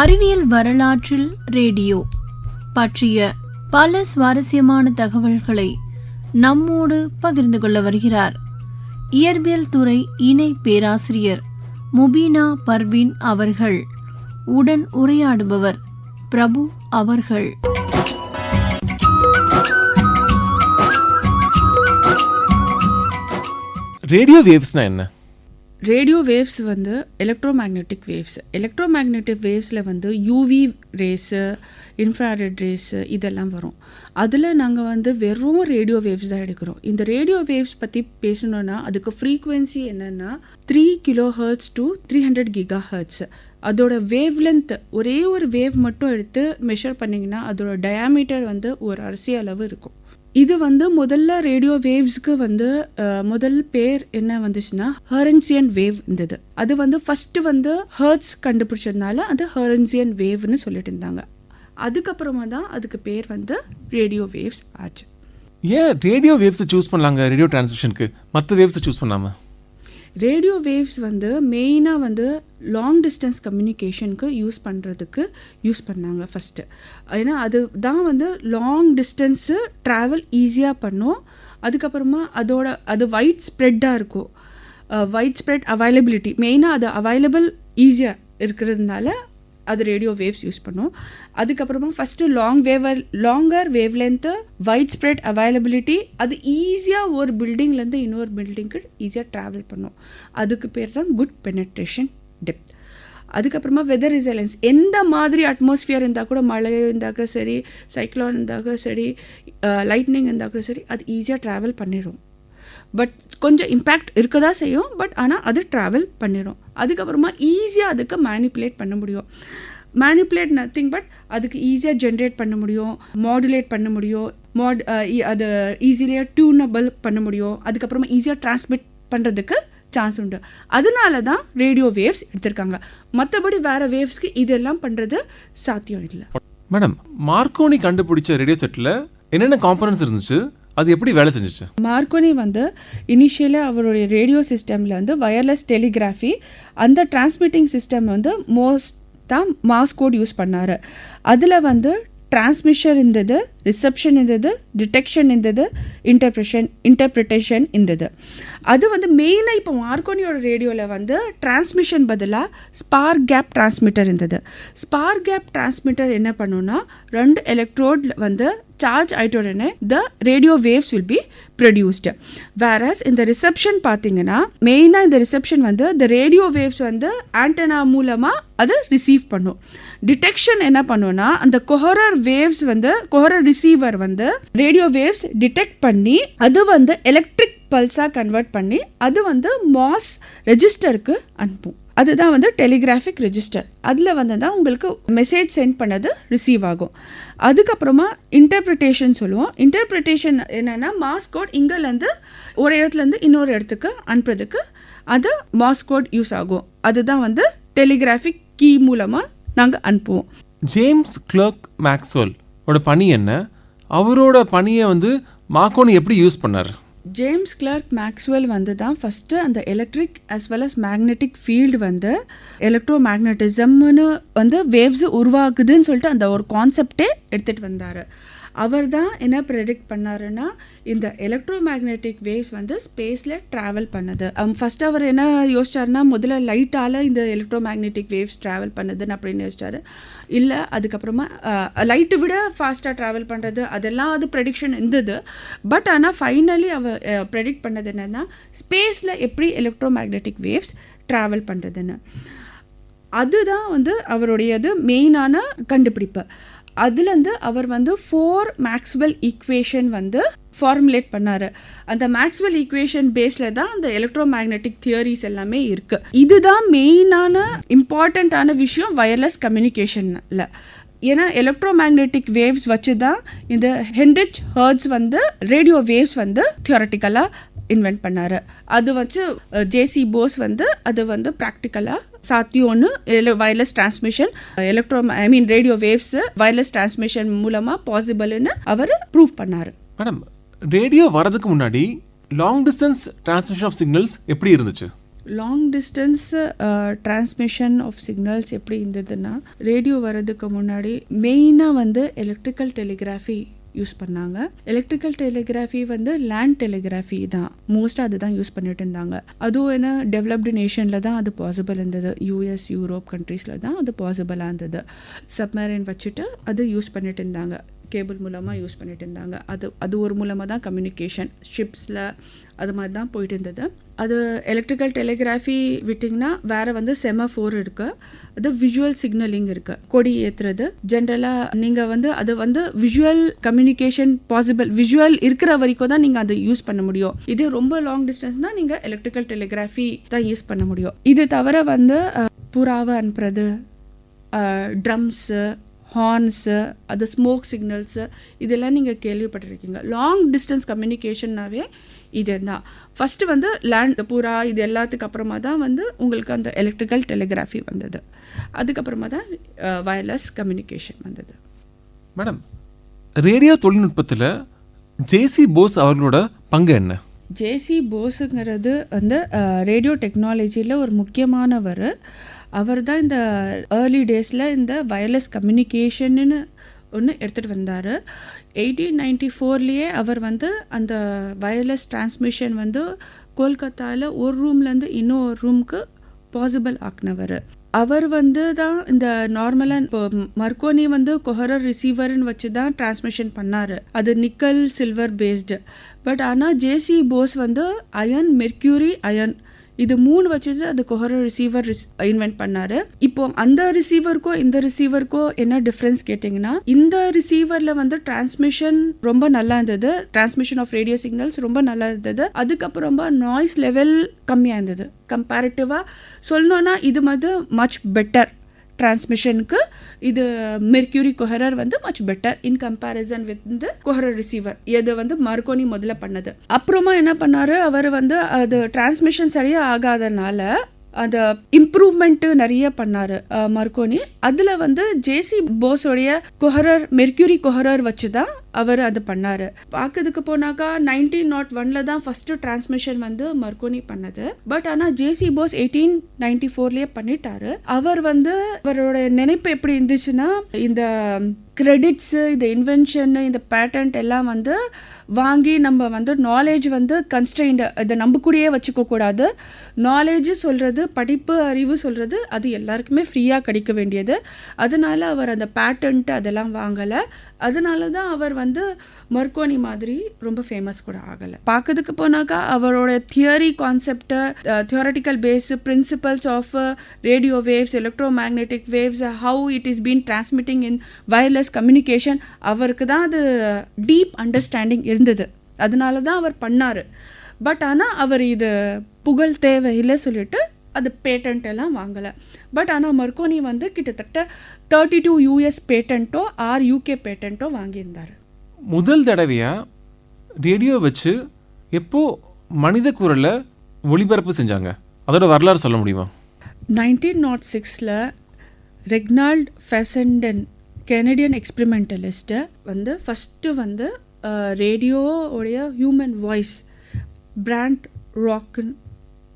அறிவியல் வரலாற்றில் ரேடியோ பற்றிய பல சுவாரஸ்யமான தகவல்களை நம்மோடு பகிர்ந்து கொள்ள வருகிறார். இயற்பியல் துறை இணை பேராசிரியர் முபீனா பர்வீன் அவர்கள். உடன் உரையாடுபவர் பிரபு அவர்கள். ரேடியோ வேவ்ஸ்னா என்ன? ரேடியோ வேவ்ஸ் வந்து எலக்ட்ரோமேக்னெட்டிக் வேவ்ஸ் எலக்ட்ரோமேக்னெட்டிக் வேவ்ஸில் வந்து யூவி ரேஸு இன்ஃப்ராரெட் ரேஸு இதெல்லாம் வரும். அதில் நாங்கள் வந்து வெறும் ரேடியோ வேவ்ஸ் தான் எடுக்கிறோம். இந்த ரேடியோ வேவ்ஸ் பற்றி பேசணுன்னா அதுக்கு ஃப்ரீக்குவென்சி என்னென்னா three kilohertz to three hundred gigahertz அதோட வேவ் லென்த் ஒரே ஒரு வேவ் மட்டும் எடுத்து மெஷர் பண்ணிங்கன்னா அதோட டயாமீட்டர் வந்து ஒரு அரிசி அளவு இருக்கும். இது வந்து முதல்ல ரேடியோ வேவ்ஸ்க்கு வந்து முதல் பேர் என்ன வந்துச்சுன்னா ஹரன்சியன் வேவ் இருந்தது. அது வந்து ஃபர்ஸ்ட் வந்து ஹர்ட்ஸ் கண்டுபிடிச்சதுனால அது ஹரன்சியன் வேவ்னு சொல்லிட்டு இருந்தாங்க. அதுக்கப்புறமா தான் அதுக்கு பேர் வந்து ரேடியோ வேவ்ஸ் ஆச்சு. ஏன் ரேடியோ வேவ்ஸை சூஸ் பண்ணலாங்க? ரேடியோ டிரான்ஸ்மிஷனுக்கு மற்ற வேவ்ஸை சூஸ் பண்ணாமல் ரேடியோ வேவ்ஸ் வந்து மெயினாக வந்து லாங் டிஸ்டன்ஸ் கம்யூனிகேஷனுக்கு யூஸ் பண்ணுறதுக்கு யூஸ் பண்ணாங்க ஃபஸ்ட்டு ஏன்னா அது தான் வந்து லாங் டிஸ்டன்ஸு ட்ராவல் ஈஸியாக பண்ணும். அதுக்கப்புறமா அதோட அது வைட் ஸ்ப்ரெட்டாக இருக்கும். வைட் ஸ்ப்ரெட் அவைலபிலிட்டி மெயினாக அது அவைலபிள் ஈஸியாக இருக்கிறதுனால அது ரேடியோ வேவ்ஸ் யூஸ் பண்ணும். அதுக்கப்புறமா first long waver longer wavelength wide spread availability அது ஈஸியாக ஒரு பில்டிங்லேருந்து இன்னொரு பில்டிங்க்கு ஈஸியாக ட்ராவல் பண்ணும். அதுக்கு பேர் தான் குட் பெனட்ரேஷன் டெப்த் அதுக்கப்புறமா வெதர் ரிசலன்ஸ் எந்த மாதிரி அட்மாஸ்ஃபியர் இருந்தால் கூட மழை இருந்தால் கூட சரி சைக்ளோன் இருந்தால் கூட சரி லைட்னிங் இருந்தால் கூட சரி அது ஈஸியாக ட்ராவல் பண்ணிடும் பட் கொஞ்சம் இம்பேக்ட் இருக்க தான் செய்யும் பட் ஆனால் அது ட்ராவல் பண்ணிடும் அதுக்கப்புறமா ஈஸியாக அதுக்கு மேனிப்புலேட் பண்ண முடியும். மேனிப்புலேட் நத்திங் பட் அதுக்கு ஈஸியாக ஜென்ரேட் பண்ண முடியும். மாடுலேட் பண்ண முடியும். மாட் அது ஈஸியாக டியூனபிள் பண்ண முடியும். அதுக்கப்புறமா ஈஸியாக டிரான்ஸ்மிட் பண்ணுறதுக்கு சான்ஸ் உண்டு. அதனால தான் ரேடியோ வேவ்ஸ் எடுத்திருக்காங்க. மற்றபடி வேறு வேவ்ஸ்க்கு இதெல்லாம் பண்ணுறது சாத்தியம் இல்லை. மேடம் மார்க்கோனி கண்டுபிடிச்ச ரேடியோ செட்டில் என்னென்ன காம்பனன்ஸ் இருந்துச்சு? அது எப்படி வேலை செஞ்சிச்சு? மார்க்கோனி வந்து இனிஷியலாக அவருடைய ரேடியோ சிஸ்டமில் வந்து வயர்லெஸ் டெலிகிராஃபி அந்த டிரான்ஸ்மிட்டிங் சிஸ்டம் வந்து மோஸ்ட்டாக மாஸ் கோட் யூஸ் பண்ணார். அதில் வந்து டிரான்ஸ்மிஷர் இருந்தது ரிசப்ஷன் இருந்தது டிடெக்ஷன் இருந்தது இன்டர்பிரஷன் இன்டர்பிரிட்டேஷன் இருந்தது. அது வந்து மெயினாக இப்போ மார்க்கோனியோட ரேடியோவில் வந்து டிரான்ஸ்மிஷன் பதிலாக ஸ்பார் கேப் டிரான்ஸ்மிட்டர் இருந்தது. ஸ்பார் கேப் டிரான்ஸ்மிட்டர் என்ன பண்ணுன்னா ரெண்டு எலக்ட்ரோட் வந்து சார்ஜ் ஆகிட்ட உடனே the radio waves will be produced various இந்த ரிசப்ஷன் பார்த்தீங்கன்னா மெயினாக இந்த ரிசப்ஷன் வந்து இந்த ரேடியோ வேவ்ஸ் வந்து ஆண்டனா மூலமாக அதை ரிசீவ் பண்ணும். டிடெக்ஷன் என்ன பண்ணுன்னா அந்த கொஹரர் வேவ்ஸ் வந்து கொஹரர் ரிசீவர் வந்து ரேடியோ வேவ்ஸ் டிடெக்ட் பண்ணி அது வந்து எலக்ட்ரிக் பல்ஸாக கன்வெர்ட் பண்ணி அது வந்து மாஸ் ரெஜிஸ்டருக்கு அனுப்பும். அதுதான் வந்து டெலிகிராஃபிக் ரெஜிஸ்டர் அதில் வந்து தான் உங்களுக்கு மெசேஜ் சென்ட் பண்ணது ரிசீவ் ஆகும். அதுக்கப்புறமா இன்டர்பிரிட்டேஷன் சொல்லுவோம். இன்டர்பிரிட்டேஷன் என்னென்னா மாஸ் கோட் இங்கேருந்து ஒரு இடத்துலேருந்து இன்னொரு இடத்துக்கு அனுப்புறதுக்கு அது மாஸ் கோட் யூஸ் ஆகும். அதுதான் வந்து டெலிகிராஃபிக் கீ மூலமாக நாங்கள் அனுப்புவோம். ஜேம்ஸ் கிளர்க் மேக்ஸ்வெல் ஓட பணி என்ன? அவரோட பணியை வந்து மார்க்கோனி எப்படி யூஸ் பண்ணார்? ஜேம்ஸ் கிளார்க் மேக்ஸ்வெல் வந்து தான் ஃபஸ்ட்டு அந்த electric as well as magnetic field வந்து எலக்ட்ரோ மேக்னட்டிசம்னு வந்து வேவ்ஸ் உருவாக்குதுன்னு சொல்லிட்டு அந்த ஒரு கான்செப்டே எடுத்துகிட்டு வந்தார். அவர் தான் என்ன ப்ரெடிக்ட் பண்ணாருன்னா இந்த எலக்ட்ரோ மேக்னெட்டிக் வேவ்ஸ் வந்து ஸ்பேஸில் ட்ராவல் பண்ணுது. Um, ஃபஸ்ட் அவர் என்ன யோசிச்சாருன்னா முதல்ல லைட்டால் இந்த எலக்ட்ரோ மேக்னெட்டிக் வேவ்ஸ் ட்ராவல் பண்ணுதுன்னு அப்படின்னு யோசிச்சாரு. இல்லை அதுக்கப்புறமா லைட்டை விட ஃபாஸ்ட்டாக ட்ராவல் பண்ணுறது அதெல்லாம் அது ப்ரெடிக்ஷன் இருந்தது. பட் ஆனால் ஃபைனலி அவர் ப்ரெடிக்ட் பண்ணது என்னென்னா ஸ்பேஸில் எப்படி எலக்ட்ரோ மேக்னெட்டிக் வேவ்ஸ் ட்ராவல் பண்ணுறதுன்னு அதுதான் வந்து அவருடையது மெயினான கண்டுபிடிப்பு. அதுலேருந்து அவர் வந்து ஃபோர் மேக்ஸ்வெல் ஈக்குவேஷன் வந்து ஃபார்முலேட் பண்ணார். அந்த மேக்ஸ்வெல் ஈக்குவேஷன் பேஸில் தான் அந்த எலக்ட்ரோ மேக்னெட்டிக் தியரிஸ் எல்லாமே இருக்குது இதுதான் மெயினான இம்பார்ட்டண்ட்டான விஷயம் வயர்லெஸ் கம்யூனிகேஷனில் ஏன்னா எலக்ட்ரோ மேக்னெட்டிக் வேவ்ஸ் வச்சு தான் இந்த ஹென்ரிச் ஹர்ட்ஸ் வந்து ரேடியோ வேவ்ஸ் வந்து தியோரட்டிக்கலாக இன்வென்ட் பண்ணார். அது வச்சு ஜேசி போஸ் வந்து அது வந்து ப்ராக்டிக்கலாக சாத்தியம்னு wireless transmission electro I mean radio waves wireless transmission மூலமாக பாசிபிள்னு அவர் ப்ரூவ் பண்ணார். மேடம் ரேடியோ வரதுக்கு முன்னாடி long distance transmission of signals எப்படி இருந்துச்சு? Long distance transmission of signals எப்படி இருந்ததுன்னா ரேடியோ வர்றதுக்கு முன்னாடி மெயினாக வந்து எலக்ட்ரிக்கல் டெலிகிராஃபி யூஸ் பண்ணாங்க. எலக்ட்ரிக்கல் டெலிகிராஃபி வந்து லேண்ட் டெலிகிராஃபி தான். மோஸ்ட்டாக அதுதான் யூஸ் பண்ணிட்டு இருந்தாங்க. அதுவும் என்ன டெவலப்டு நேஷனில் தான் அது பாசிபிள் இருந்தது. யூஎஸ் யூரோப் கண்ட்ரீஸில் தான் அது பாசிபிளாக இருந்தது. சப்மரைன் வச்சுட்டு அது யூஸ் பண்ணிட்டு இருந்தாங்க. கேபிள் மூலமாக யூஸ் பண்ணிட்டு இருந்தாங்க. அது அது ஒரு மூலமாக தான் கம்யூனிகேஷன் ஷிப்ஸில் அது மாதிரி தான் போயிட்டு இருந்தது. அது எலக்ட்ரிக்கல் டெலிகிராஃபி விட்டிங்கன்னா வேறு வந்து செமஃபோர் இருக்குது அது விஷுவல் சிக்னலிங் இருக்குது கொடி ஏற்றுறது ஜென்ரலாக நீங்கள் வந்து அது வந்து விஷுவல் கம்யூனிகேஷன் பாசிபிள் விஷுவல் இருக்கிற வரைக்கும் தான் நீங்கள் அதை யூஸ் பண்ண முடியும். இது ரொம்ப லாங் டிஸ்டன்ஸ்னால் நீங்கள் எலக்ட்ரிக்கல் டெலிகிராஃபி தான் யூஸ் பண்ண முடியும். இது தவிர வந்து புறாவை அனுப்புறது ட்ரம்ஸு ஹார்ன்ஸு அது ஸ்மோக் சிக்னல்ஸு இதெல்லாம் நீங்கள் கேள்விப்பட்டிருக்கீங்க. லாங் டிஸ்டன்ஸ் கம்யூனிகேஷன்னாவே இது தான் ஃபஸ்ட்டு வந்து லேண்ட் பூரா இது எல்லாத்துக்கு அப்புறமா தான் வந்து உங்களுக்கு அந்த எலக்ட்ரிக்கல் டெலிகிராஃபி வந்தது. அதுக்கப்புறமா தான் வயர்லெஸ் கம்யூனிகேஷன் வந்தது. மேடம் ரேடியோ தொழில்நுட்பத்தில் ஜேசி போஸ் அவர்களோட பங்கு என்ன? ஜேசி போஸுங்கிறது வந்து ரேடியோ டெக்னாலஜியில் ஒரு முக்கியமானவர். அவர் தான் இந்த ஏர்லி டேஸில் இந்த வயர்லெஸ் கம்யூனிகேஷன்னு ஒன்று எடுத்துகிட்டு வந்தார். எயிட்டீன் நைன்டி ஃபோர்லேயே அவர் வந்து அந்த வயர்லெஸ் டிரான்ஸ்மிஷன் வந்து கொல்கத்தாவில் ஒரு ரூம்லேருந்து இன்னொரு ரூமுக்கு பாசிபிள் ஆக்குனவர். அவர் வந்து தான் இந்த நார்மலாக இப்போ மர்கோனி வந்து கொஹரர் ரிசீவர்னு வச்சு தான் டிரான்ஸ்மிஷன் பண்ணார். அது நிக்கல் சில்வர் பேஸ்டு பட் ஆனால் ஜேசி போஸ் வந்து அயன் மெர்க்யூரி அயன் இது மூணு வச்சுட்டு அது கொஹரோ ரிசீவர் இன்வென்ட் பண்ணாரு. இப்போ அந்த ரிசீவருக்கோ இந்த ரிசீவருக்கோ என்ன டிஃப்ரென்ஸ் கேட்டிங்கன்னா இந்த ரிசீவரில் வந்து டிரான்ஸ்மிஷன் ரொம்ப நல்லா இருந்தது. டிரான்ஸ்மிஷன் ஆஃப் ரேடியோ சிக்னல்ஸ் ரொம்ப நல்லா இருந்தது. அதுக்கப்புறமா நாய்ஸ் லெவல் கம்மியாக இருந்தது. கம்பேரிட்டிவாக சொல்லணும்னா இது வந்து மச் பெட்டர் டிரான்ஸ்மிஷனுக்கு இது மெர்க்யூரி கொஹரர் வந்து much better in comparison with இந்த கொஹரர் ரிசீவர் இது வந்து மர்கோனி முதல்ல பண்ணது. அப்புறமா என்ன பண்ணாரு? அவர் வந்து அது டிரான்ஸ்மிஷன் சரியாக ஆகாதனால அந்த இம்ப்ரூவ்மெண்ட்டு நிறைய பண்ணாரு மர்கோனி அதில் வந்து ஜேசி போஸோடைய கொஹரர் மெர்க்யூரி கொஹரர் வச்சு தான் அவர் அது பண்ணார். பார்க்கறதுக்கு போனாக்கா நைன்டீன் நாட் ஒன்ல தான் ஃபர்ஸ்ட் டிரான்ஸ்மிஷன் வந்து மர்கோனி பண்ணது. பட் ஆனால் J C Bose eighteen ninety ஃபோர்லேயே பண்ணிட்டாரு. அவர் வந்து அவரோட நினைப்பு எப்படி இருந்துச்சுன்னா இந்த கிரெடிட்ஸு இந்த இன்வென்ஷன் இந்த பேட்டன்ட் எல்லாம் வந்து வாங்கி நம்ம வந்து நாலேஜ் வந்து கன்ஸ்டெயின்டு இதை நம்ம கூடயே வச்சுக்க கூடாது. நாலேஜ் சொல்கிறது படிப்பு அறிவு சொல்கிறது அது எல்லாருக்குமே ஃப்ரீயாக கிடைக்க வேண்டியது. அதனால அவர் அந்த பேட்டன்ட் அதெல்லாம் வாங்கலை. அதனால தான் அவர் வந்து மர்கோனி மாதிரி ரொம்ப ஃபேமஸ் கூட ஆகலை. பார்க்கறதுக்கு போனாக்கா அவரோட தியரி கான்செப்டை theoretical base principles of radio waves electromagnetic waves how it is been transmitting in wireless communication அவருக்கு தான் அது டீப் அண்டர்ஸ்டாண்டிங் இருந்தது. அதனால தான் அவர் பண்ணார். பட் ஆனால் அவர் இது புகழ் தேவையில்லை சொல்லிட்டு அது பேட்டன்ட் எல்லாம் வாங்கலை. பட் ஆனால் மர்கோனி வந்து கிட்டத்தட்ட தேர்ட்டி டூ யூஎஸ் பேட்டன்ட்டோ ஆர் யூகே பேட்டன்ட்டோ வாங்கியிருந்தார். முதல் தடவையாக ரேடியோ வச்சு எப்போ மனித குரலை ஒளிபரப்பு செஞ்சாங்க? அதோட வரலாறு சொல்ல முடியுமா? நைன்டீன் நாட் சிக்ஸில் ரெக்னால்ட் ஃபெசண்டன் கெனடியன் எக்ஸ்பிரிமெண்டலிஸ்ட்டு வந்து ஃபஸ்ட்டு வந்து ரேடியோவுடைய ஹியூமன் வாய்ஸ் பிராண்ட் ராக்குன்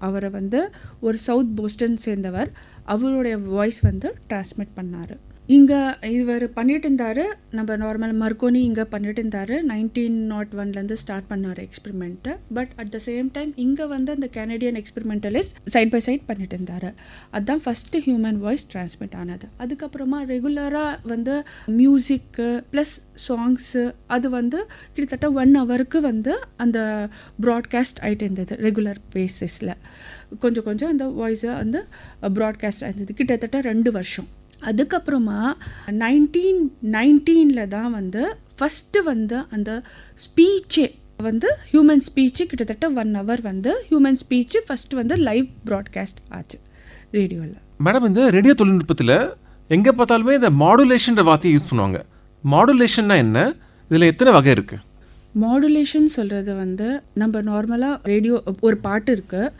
அவரை வந்து ஒரு சவுத் போஸ்டன் சேர்ந்தவர். அவருடைய வாய்ஸ் வந்து டிரான்ஸ்மிட் பண்ணார். இங்கே இவர் பண்ணிட்டு இருந்தார் நம்ம நார்மல் மர்கோனி இங்கே பண்ணிட்டு இருந்தார் நைன்டீன் நாட் ஒன்லேருந்து ஸ்டார்ட் பண்ணார் experiment but at the same time இங்கே வந்து அந்த Canadian experimentalist side by side பண்ணிட்டு இருந்தார் அதுதான் ஃபஸ்ட்டு ஹியூமன் வாய்ஸ் டிரான்ஸ்மிட் ஆனது. அதுக்கப்புறமா ரெகுலராக வந்து மியூசிக்கு ப்ளஸ் சாங்ஸு அது வந்து கிட்டத்தட்ட ஒன் ஹவருக்கு வந்து அந்த ப்ராட்காஸ்ட் ஆகிட்டு இருந்தது ரெகுலர் பேசிஸில் கொஞ்சம் கொஞ்சம் அந்த வாய்ஸை வந்து ப்ராட்காஸ்ட் ஆகிருந்தது கிட்டத்தட்ட ரெண்டு வருஷம். அதுக்கப்புறமா நைன்டீன் நைன்டீனில் தான் வந்து ஃபஸ்ட்டு வந்து அந்த ஸ்பீச்சே வந்து ஹியூமன் ஸ்பீச்சு கிட்டத்தட்ட ஒன் ஹவர் வந்து ஹியூமன் ஸ்பீச்சு ஃபஸ்ட்டு வந்து லைவ் ப்ராட்காஸ்ட் ஆச்சு ரேடியோவில் மேடம் இந்த ரேடியோ தொழில்நுட்பத்தில் எங்கே பார்த்தாலுமே இந்த மாடுலேஷன்ற வார்த்தையை யூஸ் பண்ணுவாங்க. மாடுலேஷன்னா என்ன? இதில் எத்தனை வகை இருக்குது மாடுலேஷன் சொல்கிறது வந்து நம்ம நார்மலாக ரேடியோ ஒரு பாட்டு இருக்குது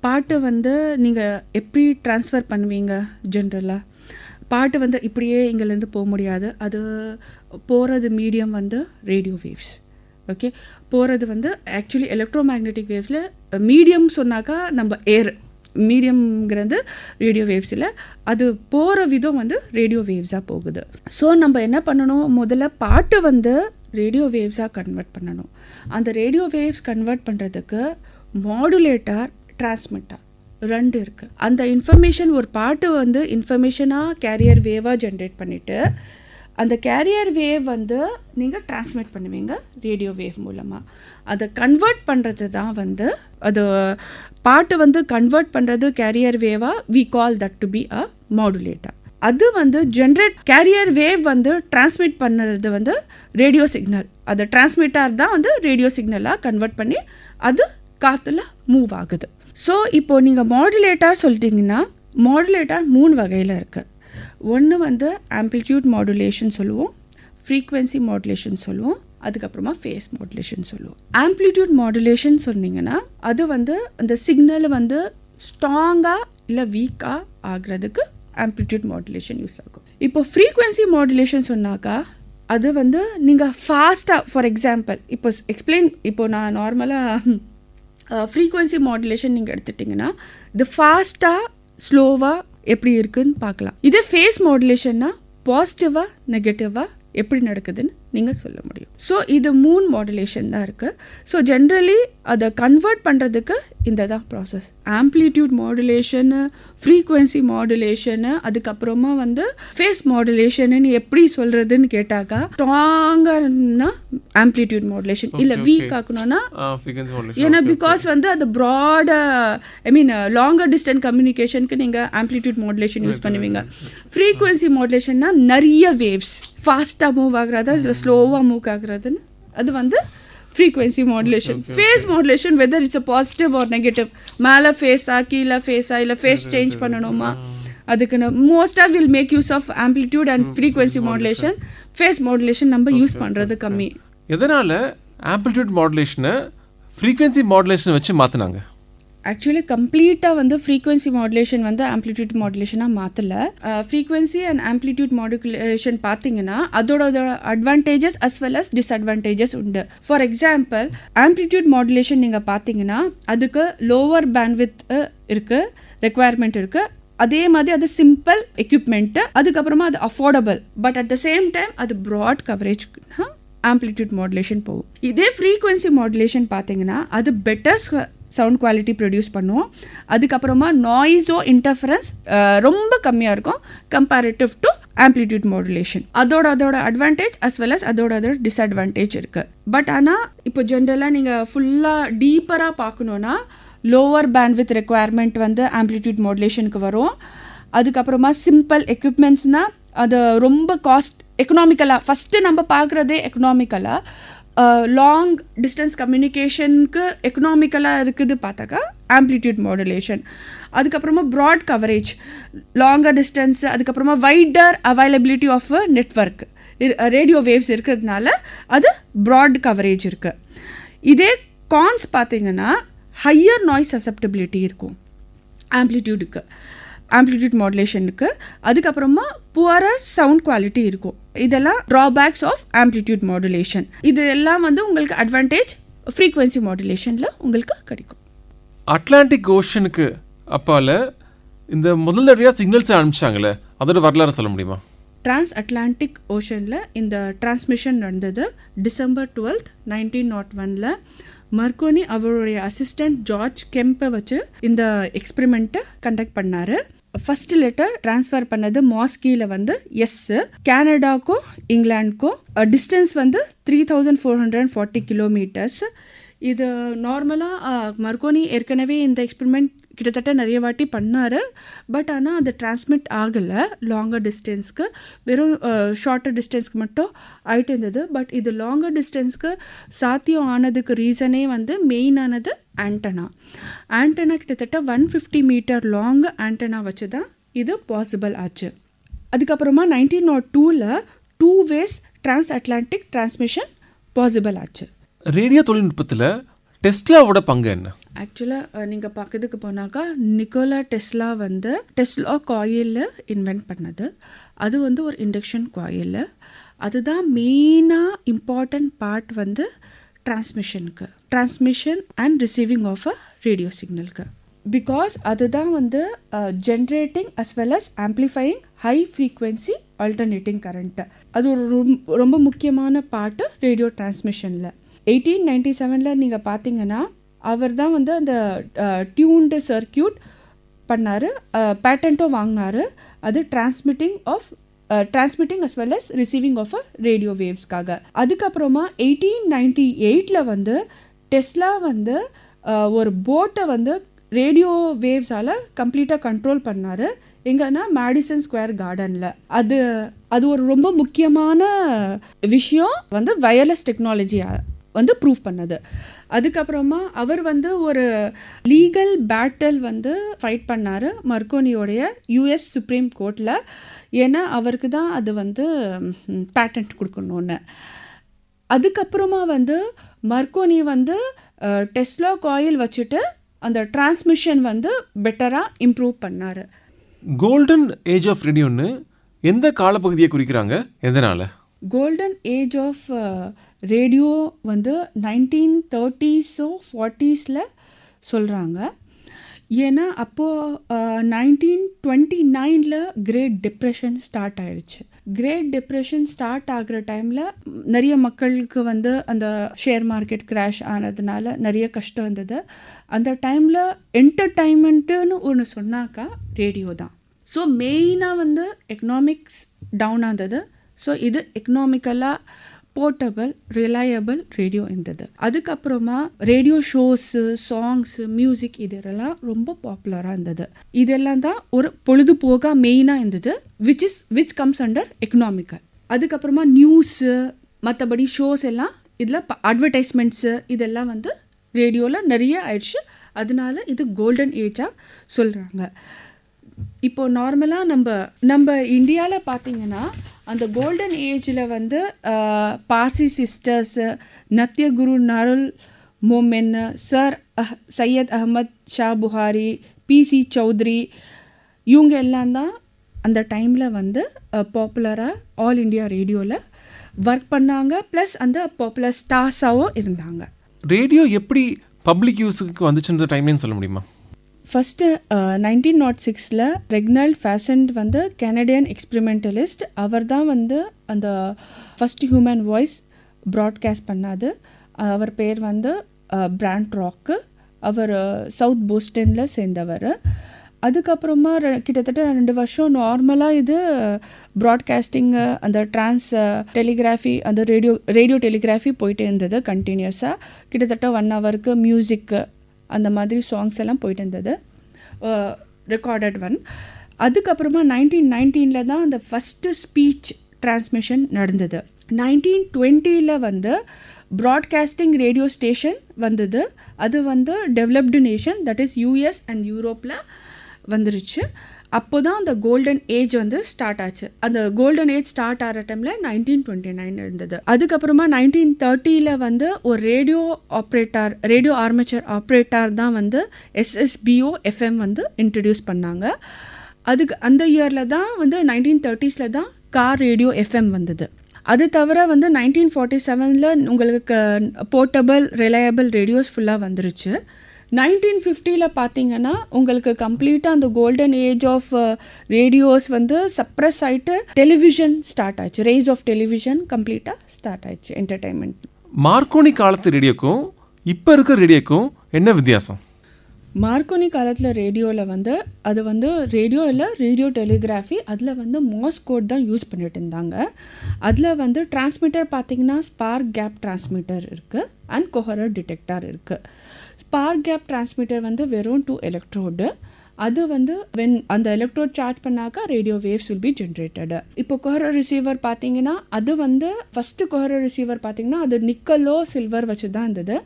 பாட்டு வந்து நீங்கள் எப்படி ட்ரான்ஸ்ஃபர் பண்ணுவீங்க ஜென்ரலாக பாட்டு வந்து இப்படியே இங்கேருந்து போக முடியாது. அது போகிறது மீடியம் வந்து ரேடியோ வேவ்ஸ். ஓகே? போகிறது வந்து ஆக்சுவலி எலக்ட்ரோ மேக்னெட்டிக் வேவ்ஸில் மீடியம் சொன்னாக்கா நம்ம ஏர் மீடியம்ங்கிறது ரேடியோ வேவ்ஸில். அது போகிற விதம் வந்து ரேடியோ வேவ்ஸாக போகுது. ஸோ நம்ம என்ன பண்ணணும்? முதல்ல பாட்டு வந்து ரேடியோ வேவ்ஸாக கன்வெர்ட் பண்ணணும். அந்த ரேடியோ வேவ்ஸ் கன்வெர்ட் பண்ணுறதுக்கு மாடுலேட்டர் டிரான்ஸ்மிட்டர். ரெண்டு இருக்குது அந்த இன்ஃபர்மேஷன் ஒரு பாட்டு வந்து இன்ஃபர்மேஷனாக கேரியர் வேவாக ஜென்ரேட் பண்ணிவிட்டு அந்த கேரியர் வேவ் வந்து நீங்கள் டிரான்ஸ்மிட் பண்ணுவீங்க ரேடியோ வேவ் மூலமாக அதை கன்வெர்ட் பண்ணுறது தான் வந்து அது பாட்டு வந்து கன்வெர்ட் பண்ணுறது carrier வேவாக we call that to be a modulator அது வந்து ஜென்ரேட் கேரியர் வேவ் வந்து டிரான்ஸ்மிட் பண்ணுறது வந்து ரேடியோ சிக்னல் அது டிரான்ஸ்மிட்டார் தான் வந்து ரேடியோ சிக்னலாக கன்வெர்ட் பண்ணி அது காற்றுல மூவ் ஆகுது. ஸோ இப்போது நீங்கள் மாடுலேட்டாக சொல்லிட்டீங்கன்னா மாடுலேட்டார் மூணு வகையில் இருக்குது ஒன்று வந்து ஆம்ப்ளிடியூட் மாடுலேஷன் சொல்லுவோம் ஃப்ரீக்வன்சி மாடுலேஷன் சொல்லுவோம் அதுக்கப்புறமா ஃபேஸ் மாடுலேஷன் சொல்லுவோம். ஆம்ப்ளிடியூட் மாடுலேஷன் சொன்னீங்கன்னா அது வந்து அந்த சிக்னல் வந்து ஸ்ட்ராங்காக இல்லை வீக்காக ஆகிறதுக்கு ஆம்ப்ளிடியூட் மாடுலேஷன் யூஸ் ஆகும். இப்போ ஃப்ரீக்வன்சி மாடுலேஷன் சொன்னாக்கா அது வந்து நீங்கள் ஃபாஸ்ட்டாக ஃபார் எக்ஸாம்பிள் இப்போ எக்ஸ்பிளைன் இப்போ நான் நார்மலாக ஃப்ரீக்குவென்சி மாடுலேஷன் நீங்கள் எடுத்துட்டிங்கன்னா இது ஃபாஸ்ட்டாக ஸ்லோவாக எப்படி இருக்குதுன்னு பார்க்கலாம். இதே ஃபேஸ் மாடுலேஷன்னா பாசிட்டிவாக நெகட்டிவாக எப்படி நடக்குதுன்னு நீங்கள் சொல்ல முடியும். ஸோ இது மூணு மாடுலேஷன் தான் இருக்குது ஸோ ஜென்ரலி அதை கன்வெர்ட் பண்ணுறதுக்கு இந்த தான் process amplitude modulation frequency modulation அதுக்கப்புறமா வந்து ஃபேஸ் மாடுலேஷன்னு எப்படி சொல்கிறதுன்னு கேட்டாக்கா ஸ்ட்ராங்கானா ஆம்ப்ளிடியூட் மாடுலேஷன் இல்லை வீக் ஆக்கணும்னா ஏன்னா பிகாஸ் வந்து அது ப்ராட ஐ மீன் லாங்கர் டிஸ்டன்ஸ் கம்யூனிகேஷனுக்கு நீங்கள் ஆம்ப்ளிடியூட் மாடுலேஷன் யூஸ் பண்ணுவீங்க. ஃப்ரீக்வன்சி மாடுலேஷன்னா நிறைய வேவ்ஸ் ஃபாஸ்ட்டாக மூவ் ஆகுறதா இல்லை ஸ்லோவாக மூவ் ஆகுறதுன்னு? அது வந்து frequency modulation phase modulation whether it's a positive or negative மேலே ஃபேஸா கீழே ஃபேஸா இல்லை ஃபேஸ் சேஞ்ச் பண்ணணுமா? அதுக்குன்னு மோஸ்ட்டாக will make use of amplitude and frequency modulation phase modulation நம்ம யூஸ் பண்ணுறது கம்மி. எதனால் ஆம்ப்ளிடியூட் மாடுலேஷனை ஃப்ரீக்வன்சி மாடுலேஷன் வச்சு மாற்றினாங்க ஆக்சுவலி கம்ப்ளீட்டாக வந்து ஃப்ரீக்வன்சி மாடுலேஷன் வந்து ஆம்ப்ளிடியூட் மாடுலேஷனாக மாற்றலை ஃப்ரீக்வன்சி அண்ட் ஆம்ப்ளிடியூட் மாடுலேஷன் பார்த்தீங்கன்னா அதோட advantages as well as disadvantages உண்டு. ஃபார் எக்ஸாம்பிள் ஆம்ப்ளிடியூட் மாடுலேஷன் நீங்கள் பார்த்தீங்கன்னா அதுக்கு லோவர் பேண்ட்வித் இருக்குது ரெக்குவயர்மெண்ட் இருக்குது அதே மாதிரி அது சிம்பிள் எக்யூப்மெண்ட்டு அதுக்கப்புறமா அது affordable but at the same time அது ப்ராட் கவரேஜ் ஆம்ப்ளிடியூட் மாடுலேஷன் போகும். இதே ஃப்ரீக்வன்சி மாடுலேஷன் பார்த்தீங்கன்னா அது பெட்டர் சவுண்ட் குவாலிட்டி ப்ரொடியூஸ் பண்ணுவோம். அதுக்கப்புறமா நாய்ஸோ இன்டர்ஃபரன்ஸ் ரொம்ப கம்மியாக இருக்கும். கம்பேரிட்டிவ் டு ஆம்ப்ளிடியூட் மாடுலேஷன் அதோட அதோட அட்வான்டேஜ் அஸ் வெல் அஸ் அதோட அதோட டிஸ்அட்வான்டேஜ் இருக்குது பட் ஆனால் இப்போ ஜென்ரலாக நீங்கள் ஃபுல்லாக டீப்பராக பார்க்கணுன்னா லோவர் பேண்ட்வித் ரெக்குவயர்மெண்ட் வந்து ஆம்ப்ளிடியூட் மாடுலேஷனுக்கு வரும். அதுக்கப்புறமா சிம்பிள் எக்யூப்மெண்ட்ஸ்னால் அது ரொம்ப காஸ்ட் எக்கனாமிக்கலாக ஃபஸ்ட்டு நம்ம பார்க்குறதே எக்கனாமிக்கலாக லாங் டிஸ்டன்ஸ் கம்யூனிகேஷனுக்கு எக்கனாமிக்கலாக இருக்குது பார்த்தாக்கா ஆம்ப்ளிடியூட் மாடுலேஷன் அதுக்கப்புறமா ப்ராட் கவரேஜ் லாங்கர் டிஸ்டன்ஸ் அதுக்கப்புறமா wider availability of network radio waves இருக்கிறதுனால அது ப்ராட் கவரேஜ் இருக்குது இதே கான்ஸ் பார்த்தீங்கன்னா ஹையர் நாய்ஸ் சசப்டபிலிட்டி இருக்கும் ஆம்ப்ளிடியூடுக்கு ஆம்ப்ளிடியூட் மாடுலேஷனுக்கு அதுக்கப்புறமா புவரர் சவுண்ட் குவாலிட்டி இருக்கும். இதெல்லாம் ட்ராபேக்ஸ் ஆஃப் ஆம்ப்ளிடியூட் மாடுலேஷன் இது எல்லாம் வந்து உங்களுக்கு அட்வான்டேஜ் ஃப்ரீக்வன்சி மாடுலேஷனில் உங்களுக்கு கிடைக்கும். அட்லாண்டிக் ஓஷனுக்கு அப்பால இந்த முதல் தடவையாக சிக்னல்ஸ் அனுப்பிச்சாங்களே அதோட வரலாறு சொல்ல முடியுமா? டிரான்ஸ் அட்லாண்டிக் ஓஷனில் இந்த டிரான்ஸ்மிஷன் நடந்தது டிசம்பர் டுவெல்த் நைன்டீன் நாட் ஒனில் மர்கோனி அவருடைய அசிஸ்டன்ட் ஜார்ஜ் கெம்பை வச்சு இந்த எக்ஸ்பெரிமெண்ட்டை கண்டக்ட் பண்ணார். ஃபர்ஸ்ட் லெட்டர் ட்ரான்ஸ்ஃபர் பண்ணது மாஸ்கியில் வந்து எஸ் கேனடாக்கும் இங்கிலாந்துக்கும் டிஸ்டன்ஸ் வந்து three thousand four hundred forty kilometres இது நார்மலாக மர்கோனி ஏற்கனவே இந்த எக்ஸ்பெரிமெண்ட் கிட்டத்தட்ட நிறைய வாட்டி பண்ணார். பட் ஆனால் அது டிரான்ஸ்மிட் ஆகலை. லாங்கர் டிஸ்டன்ஸ்க்கு வெறும் ஷார்ட்டர் டிஸ்டன்ஸ்க்கு மட்டும் ஆகிட்டு இருந்தது. பட் இது லாங்கர் டிஸ்டன்ஸ்க்கு சாத்தியம் ஆனதுக்கு ரீசனே வந்து மெயினானது ஆண்டனா ஆண்டனா கிட்டத்தட்ட one fifty metre long antenna வச்சு தான் இது பாசிபிள் ஆச்சு. அதுக்கப்புறமா நைன்டீன் நாட் டூவில் two ways transatlantic transmission possible ஆச்சு. ரேடியோ தொழில்நுட்பத்தில் டெஸ்லாவோட பங்கு என்ன? ஆக்சுவலாக நீங்கள் பார்க்கறதுக்கு போனாக்கா நிக்கோலா டெஸ்லா வந்து டெஸ்லா காயிலில் இன்வென்ட் பண்ணது. அது வந்து ஒரு இண்டக்ஷன் காயில் அதுதான் மெயினாக இம்பார்ட்டண்ட் பார்ட் வந்து டிரான்ஸ்மிஷனுக்கு transmission and receiving of a radio சிக்னலுக்கு பிகாஸ் அதுதான் வந்து generating as well as amplifying high frequency alternating current அது ஒரு ரொம்ப முக்கியமான பாட்டு ரேடியோ டிரான்ஸ்மிஷனில் எயிட்டீன் நைன்டி செவனில் நீங்கள் பார்த்தீங்கன்னா அவர் தான் வந்து அந்த டியூன்டு சர்க்கியூட் பண்ணார். பேட்டண்ட்டும் வாங்கினாரு. அது transmitting of transmitting as well as receiving of a radio வேவ்ஸ்க்காக அதுக்கப்புறமா எயிட்டீன் நைன்டி எயிட்டில் வந்து டெஸ்லா வந்து ஒரு போட்டை வந்து ரேடியோ வேவ்ஸால் கம்ப்ளீட்டாக கண்ட்ரோல் பண்ணார். எங்கன்னா மேடிசன் ஸ்கொயர் கார்டனில் அது அது ஒரு ரொம்ப முக்கியமான விஷயம். வந்து வயர்லெஸ் டெக்னாலஜியாக வந்து ப்ரூவ் பண்ணது. அதுக்கப்புறமா அவர் வந்து ஒரு லீகல் பேட்டில் வந்து ஃபைட் பண்ணார் மர்கோனியோடைய யூஎஸ் சுப்ரீம் கோர்ட்டில் ஏன்னா அவருக்கு தான் அது வந்து பேட்டன்ட் கொடுக்கணுன்னு அதுக்கப்புறமா வந்து மர்கோனி வந்து டெஸ்லா காயில் வச்சுட்டு அந்த டிரான்ஸ்மிஷன் வந்து பெட்டராக இம்ப்ரூவ் பண்ணார். கோல்டன் ஏஜ் ஆஃப் ரேடியோன்னு எந்த காலப்பகுதியை குறிக்கிறாங்க? எதனால? கோல்டன் ஏஜ் ஆஃப் ரேடியோ வந்து நைன்டீன் தேர்ட்டிஸோ ஃபார்ட்டிஸில் சொல்கிறாங்க. ஏன்னா அப்போது நைன்டீன் டுவெண்ட்டி நைனில் கிரேட் டிப்ரெஷன் ஸ்டார்ட் ஆயிடுச்சு. கிரேட் டிப்ரெஷன் ஸ்டார்ட் ஆகிற டைமில் நிறைய மக்களுக்கு வந்து அந்த ஷேர் மார்க்கெட் கிராஷ் ஆனதுனால நிறைய கஷ்டம் இருந்தது அந்த டைமில் என்டர்டைன்மெண்ட்டுன்னு ஒன்று சொன்னாக்கா ரேடியோ தான். ஸோ மெயினாக வந்து எக்கனாமிக்ஸ் டவுன் ஆனது ஸோ இது எக்கனாமிக்கலாக போர்ட்டபிள் ரிலையபிள் ரேடியோ இருந்தது. அதுக்கப்புறமா ரேடியோ ஷோஸு சாங்ஸு மியூசிக் இதெல்லாம் ரொம்ப பாப்புலராக இருந்தது. இதெல்லாம் தான் ஒரு பொழுதுபோக்காக மெயினாக இருந்தது which is which comes under economical அதுக்கப்புறமா நியூஸு மற்றபடி ஷோஸ் எல்லாம் இதில் அட்வர்டைஸ்மெண்ட்ஸு இதெல்லாம் வந்து ரேடியோவில் நிறைய ஆயிடுச்சு. அதனால இது கோல்டன் ஏஜாக சொல்கிறாங்க இப்போ நார்மலாக நம்ம நம்ம இந்தியாவில் பார்த்தீங்கன்னா அந்த கோல்டன் ஏஜில் வந்து பார்சி சிஸ்டர்ஸு நத்திய குரு நருல் மோமென் சர் அஹ் சையத் அஹமத் ஷா புகாரி பிசி சௌத்ரி இவங்க எல்லாம் தான் அந்த டைமில் வந்து பாப்புலராக ஆல் இண்டியா ரேடியோவில் ஒர்க் பண்ணாங்க. ப்ளஸ் அந்த பாப்புலர் ஸ்டார்ஸாகவும் இருந்தாங்க. ரேடியோ எப்படி பப்ளிக் யூஸுக்கு வந்துச்சுன்ற டைம்லேன்னு சொல்ல முடியுமா? ஃபஸ்ட்டு நைன்டீன் நாட் சிக்ஸில் ரெக்னால்ட் ஃபேசன்ட் வந்து கெனடியன் எக்ஸ்பிரிமெண்டலிஸ்ட் அவர் தான் வந்து அந்த ஃபஸ்ட் ஹியூமன் வாய்ஸ் ப்ராட்காஸ்ட் பண்ணாது அவர் பேர் வந்து uh, பிராண்ட் ராக்கு அவர் uh, சவுத் போஸ்டனில் சேர்ந்தவர். அதுக்கப்புறமா கிட்டத்தட்ட ரெண்டு வருஷம் நார்மலாக இது uh, ப்ராட்காஸ்டிங்கு அந்த ட்ரான்ஸ் டெலிகிராஃபி அந்த ரேடியோ ரேடியோ டெலிகிராஃபி போயிட்டே இருந்தது கண்டினியூஸாக கிட்டத்தட்ட ஒன் ஹவருக்கு மியூசிக்கு அந்த மாதிரி சாங்ஸ் எல்லாம் போயிட்டு இருந்தது. ரெக்கார்டட் ஒன் அதுக்கப்புறமா நைன்டீன் நைன்டீனில் தான் அந்த ஃபஸ்ட்டு ஸ்பீச் டிரான்ஸ்மிஷன் நடந்தது. நைன்டீன் டுவெண்ட்டியில் வந்து ப்ராட்காஸ்டிங் ரேடியோ ஸ்டேஷன் வந்தது. அது வந்து developed nation that is US and யூரோப்பில் வந்துருச்சு. அப்போ தான் அந்த கோல்டன் ஏஜ் வந்து ஸ்டார்ட் ஆச்சு. அந்த கோல்டன் ஏஜ் ஸ்டார்ட் ஆகிற டைமில் நைன்டீன் டுவெண்ட்டி நைன் இருந்தது. அதுக்கப்புறமா நைன்டீன் தேர்ட்டியில் வந்து ஒரு radio operator radio amateur operator தான் வந்து எஸ்எஸ்பிஓ எஃப்எம் வந்து இன்ட்ரடியூஸ் பண்ணாங்க. அதுக்கு அந்த இயரில் தான் வந்து நைன்டீன் தேர்ட்டிஸில் தான் கார் ரேடியோ எஃப்எம் வந்தது. அது தவிர வந்து நைன்டீன் ஃபார்ட்டி செவனில் உங்களுக்கு போர்ட்டபிள் ரிலையபிள் ரேடியோஸ் ஃபுல்லாக வந்துருச்சு. நைன்டீன் ஃபிஃப்டியில் பார்த்தீங்கன்னா உங்களுக்கு கம்ப்ளீட்டாக அந்த கோல்டன் ஏஜ் ஆஃப் ரேடியோஸ் வந்து சப்ரஸ் ஆயிட்டு டெலிவிஷன் ஸ்டார்ட் ஆச்சு. ரேஸ் ஆஃப் டெலிவிஷன் கம்ப்ளீட்டாக ஸ்டார்ட் ஆயிடுச்சு என்டர்டைன்மெண்ட் மார்க்கோனி காலத்து ரேடியோக்கும் இப்போ இருக்கிற ரேடியோக்கும் என்ன வித்தியாசம்? மார்க்கோனி காலத்தில் ரேடியோவில் வந்து அது வந்து ரேடியோ இல்லை ரேடியோ டெலிகிராஃபி அதில் வந்து மாஸ் கோட் தான் யூஸ் பண்ணிட்டு இருந்தாங்க. அதில் வந்து டிரான்ஸ்மிட்டர் பார்த்தீங்கன்னா ஸ்பார்க் கேப் டிரான்ஸ்மிட்டர் இருக்குது அண்ட் கொஹரர் டிடெக்டர் இருக்குது ஸ்பார்க் கேப் டிரான்ஸ்மிட்டர் வந்து வெறும் டூ எலக்ட்ரோடு அது வந்து வென் அந்த எலக்ட்ரோட் சார்ஜ் பண்ணாக்கா radio waves will be generated இப்போ கொஹரர் ரிசீவர் பார்த்தீங்கன்னா அது வந்து ஃபஸ்ட்டு கொஹரர் ரிசீவர் பார்த்தீங்கன்னா அது நிக்கலோ சில்வர் வச்சு தான் இருந்தது.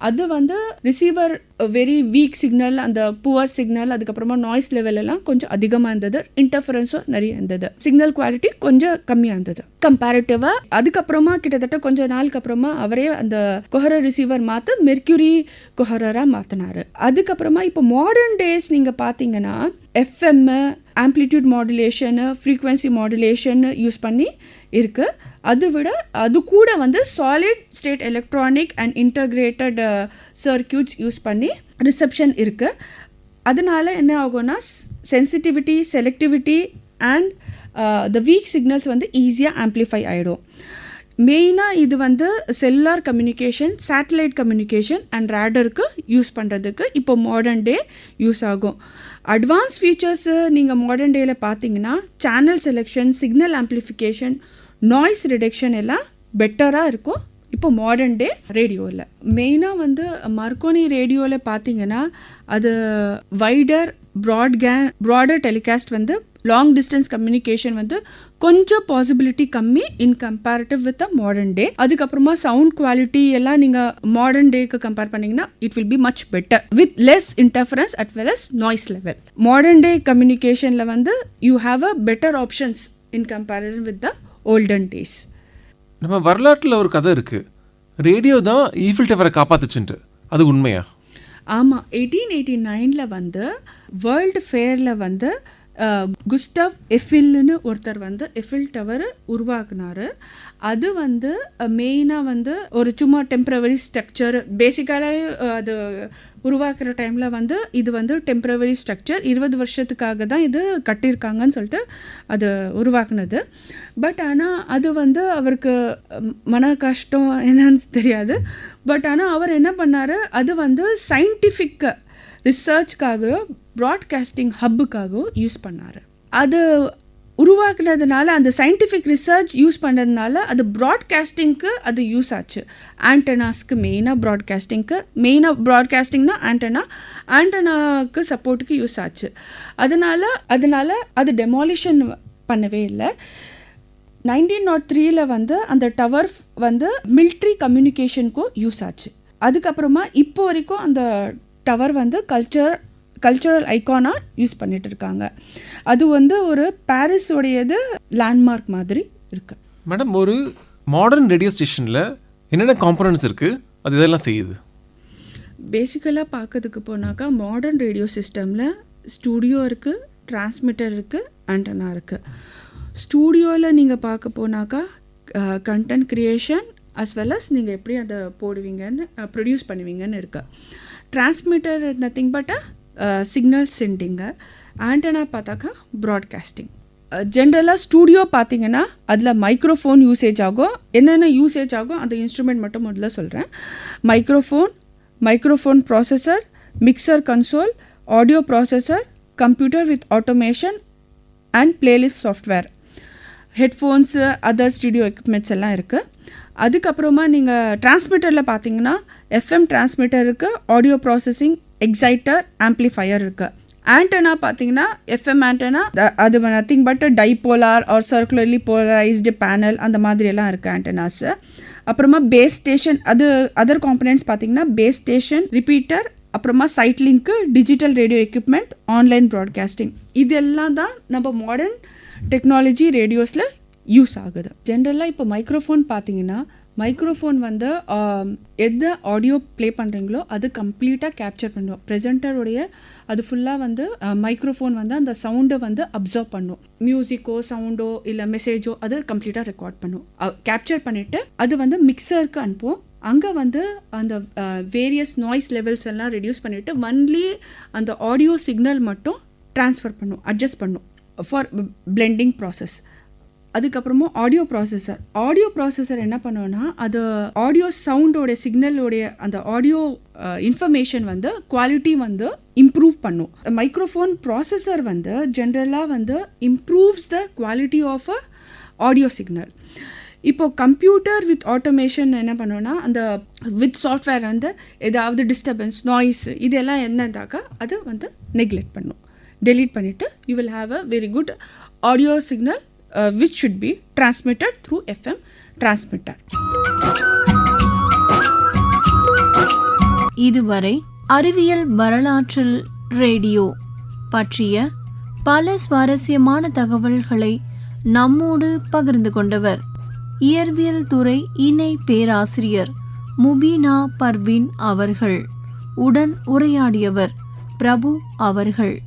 அது வந்து ரிசீவர் வெரி வீக் சிக்னல் அந்த புவர் சிக்னல் அதுக்கப்புறமா நாய்ஸ் லெவல் எல்லாம் கொஞ்சம் அதிகமாக இருந்தது. இன்டர்ஃபரன்ஸும் நிறைய இருந்தது. சிக்னல் குவாலிட்டி கொஞ்சம் கம்மியாக இருந்தது. கம்பேரிட்டிவாக அதுக்கப்புறமா கிட்டத்தட்ட கொஞ்ச நாளுக்கு அப்புறமா அவரே அந்த கொஹரர் ரிசீவர் மாற்ற மெர்க்யூரி கொஹரராக மாற்றினாரு அதுக்கப்புறமா இப்போ மாடர்ன் டேஸ் நீங்கள் பார்த்தீங்கன்னா FM amplitude modulation frequency modulation use பண்ணி இருக்குது அது விட அது கூட வந்து solid state electronic and integrated circuits use பண்ணி ரிசப்ஷன் இருக்குது அதனால என்ன ஆகும்னா sensitivity selectivity and the weak signals வந்து ஈஸியாக ஆம்ப்ளிஃபை ஆகிடும் மெயினாக இது வந்து cellular communication satellite communication and ரேடருக்கு use பண்ணுறதுக்கு இப்போ மாடர்ன் டே யூஸ் ஆகும். அட்வான்ஸ் ஃபீச்சர்ஸு நீங்கள் மாடர்ன் டேயில் பார்த்தீங்கன்னா channel selection signal amplification noise reduction எல்லாம் பெட்டராக இருக்கும் இப்போ மாடர்ன் டே ரேடியோவில் மெயினாக வந்து மர்கோனி ரேடியோவில் பார்த்தீங்கன்னா அது வைடர் ப்ராட்கே ப்ராடர் டெலிகாஸ்ட் வந்து லாங் டிஸ்டன்ஸ் கம்யூனிகேஷன் வந்து கொஞ்சம் பாசிபிலிட்டி கம்மி in comparative with a modern day அதுக்கப்புறமா சவுண்ட் குவாலிட்டி எல்லாம் நீங்கள் மாடர்ன் டேக்கு கம்பேர் பண்ணீங்கன்னா it will be much better with less interference at well as noise level modern day கம்யூனிகேஷனில் வந்து you have a better options in comparison with the olden days நம்ம வரலாற்றில் ஒரு கதை இருக்குது ரேடியோ தான் ஈஃபில் டவரை காப்பாத்துச்சுன்ட்டு. அது உண்மையா? ஆமாம் எயிட்டீன் எயிட்டி நைனில் வந்து வேர்ல்டு ஃபேரில் வந்து குஸ்டவ் எஃபில்னு ஒருத்தர் வந்து எஃபில் டவர் உருவாக்குனாரு. அது வந்து மெயினாக வந்து ஒரு சும்மா டெம்ப்ரவரி ஸ்ட்ரக்சர். பேசிக்காகவே அது உருவாக்குற டைமில் வந்து இது வந்து டெம்ப்ரவரி ஸ்ட்ரக்சர். இருபது வருஷத்துக்காக தான் இது கட்டியிருக்காங்கன்னு சொல்லிட்டு அது உருவாக்குனது. பட் ஆனால் அது வந்து அவருக்கு மன கஷ்டம் என்னன்னு தெரியாது. பட் ஆனால் அவர் என்ன பண்ணார்? அது வந்து சயின்டிஃபிக் ரிசர்ச்க்காக ப்ராட்காஸ்டிங் ஹப்புக்காகவும் யூஸ் பண்ணார். அது உருவாக்குனதுனால அந்த சயின்டிஃபிக் ரிசர்ச் யூஸ் பண்ணதுனால அது ப்ராட்காஸ்டிங்க்கு அது யூஸ் ஆச்சு. ஆண்டனாஸ்க்கு மெயினாக ப்ராட்காஸ்டிங்க்கு மெயினாக ப்ராட்காஸ்டிங்னா ஆண்டனா ஆண்டனாக்கு சப்போர்ட்டுக்கு யூஸ் ஆச்சு. அதனால் அதனால் அது டெமாலிஷன் பண்ணவே இல்லை. நைன்டீன் நாட் த்ரீல வந்து அந்த டவர் வந்து மில்ட்ரி கம்யூனிகேஷனுக்கும் யூஸ் ஆச்சு. அதுக்கப்புறமா இப்போ வரைக்கும் அந்த டவர் வந்து கல்ச்சர் கல்ச்சரல் ஐகானாக யூஸ் பண்ணிட்டு இருக்காங்க அது வந்து ஒரு பாரிஸோடையது லேண்ட்மார்க் மாதிரி இருக்கு. மேடம் ஒரு மாடர்ன் ரேடியோ ஸ்டேஷனில் என்னென்ன காம்பனன்ட்ஸ் இருக்குது அது இதெல்லாம் செய்யுது. பேசிக்கலாக பார்க்கறதுக்கு போனாக்கா மாடர்ன் ரேடியோ சிஸ்டமில் ஸ்டூடியோ இருக்குது டிரான்ஸ்மிட்டர் இருக்குது ஆண்டனா இருக்குது ஸ்டூடியோவில் நீங்கள் பார்க்க போனாக்கா content creation as well as நீங்கள் எப்படி அதை போடுவீங்கன்னு ப்ரொடியூஸ் பண்ணுவீங்கன்னு இருக்கு. Transmitter nothing but signal sending antenna பார்த்தாக்கா ப்ராட்காஸ்டிங் ஜென்ரலாக ஸ்டூடியோ பார்த்தீங்கன்னா அதில் மைக்ரோஃபோன் யூசேஜ் ஆகும் என்னென்ன யூசேஜ் ஆகும் அந்த இன்ஸ்ட்ருமெண்ட் மட்டும் முதல்ல சொல்கிறேன் microphone microphone processor mixer console audio processor computer with automation and playlist software headphones other studio equipments எல்லாம் இருக்குது அதுக்கப்புறமா நீங்கள் டிரான்ஸ்மிட்டரில் பார்த்தீங்கன்னா எஃப்எம் டிரான்ஸ்மிட்டருக்கு ஆடியோ ப்ராசஸிங் எக்ஸைட்டர் ஆம்ப்ளிஃபையர் இருக்குது ஆண்டனா பார்த்தீங்கன்னா எஃப்எம் ஆண்டனா அது nothing but dipolar or circularly polarised panel அந்த மாதிரி எல்லாம் இருக்குது ஆண்டனாஸு அப்புறமா பேஸ் ஸ்டேஷன் அது அதர் காம்பனன்ட்ஸ் பார்த்தீங்கன்னா பேஸ் ஸ்டேஷன் ரிப்பீட்டர் அப்புறமா site link digital radio equipment online broadcasting இதெல்லாம் தான் நம்ம மாடர்ன் டெக்னாலஜி ரேடியோஸில் யூஸ் ஆகுது. ஜென்ரலாக இப்போ மைக்ரோஃபோன் பார்த்தீங்கன்னா மைக்ரோஃபோன் வந்து எந்த ஆடியோ ப்ளே பண்ணுறீங்களோ அது கம்ப்ளீட்டாக கேப்சர் பண்ணும். ப்ரெசென்டருடைய அது ஃபுல்லாக வந்து மைக்ரோஃபோன் வந்து அந்த சவுண்டை வந்து அப்சர்வ் பண்ணும். மியூசிக்கோ சவுண்டோ இல்லை மெசேஜோ அது கம்ப்ளீட்டாக ரெக்கார்ட் பண்ணும். கேப்சர் பண்ணிவிட்டு அது வந்து மிக்சருக்கு அனுப்புவோம் அங்கே வந்து அந்த வேரியஸ் நாய்ஸ் லெவல்ஸ் எல்லாம் ரெடியூஸ் பண்ணிவிட்டு ஒன்லி அந்த ஆடியோ சிக்னல் மட்டும் ட்ரான்ஸ்ஃபர் பண்ணும் அட்ஜஸ்ட் பண்ணும். ஃபார் பிளெண்டிங் ப்ராசஸ் அதுக்கப்புறமா ஆடியோ ப்ராசஸர் ஆடியோ ப்ராசஸர் என்ன பண்ணுவோன்னா அது ஆடியோ சவுண்டோடைய சிக்னலோடைய அந்த ஆடியோ இன்ஃபர்மேஷன் வந்து குவாலிட்டி வந்து இம்ப்ரூவ் பண்ணும். மைக்ரோஃபோன் ப்ராசஸர் வந்து ஜென்ரலாக வந்து improves the quality of a audio signal இப்போது கம்ப்யூட்டர் வித் ஆட்டோமேஷன் என்ன பண்ணோன்னா அந்த வித் சாஃப்ட்வேர் வந்து ஏதாவது டிஸ்டர்பன்ஸ் நாய்ஸ் இதெல்லாம் என்னதாக்கா அது வந்து நெக்லெக்ட் பண்ணும். டெலீட் பண்ணிவிட்டு you will have a very good audio signal uh, which should be transmitted through FM transmitter. இதுவரை அறிவியல் வரலாற்றில் ரேடியோ பற்றிய பல சுவாரஸ்யமான தகவல்களை நம்மோடு பகிர்ந்து கொண்டவர் இயற்பியல் துறை இணை பேராசிரியர் முபீனா பர்வின் அவர்கள். உடன் உரையாடியவர் பிரபு அவர்கள்.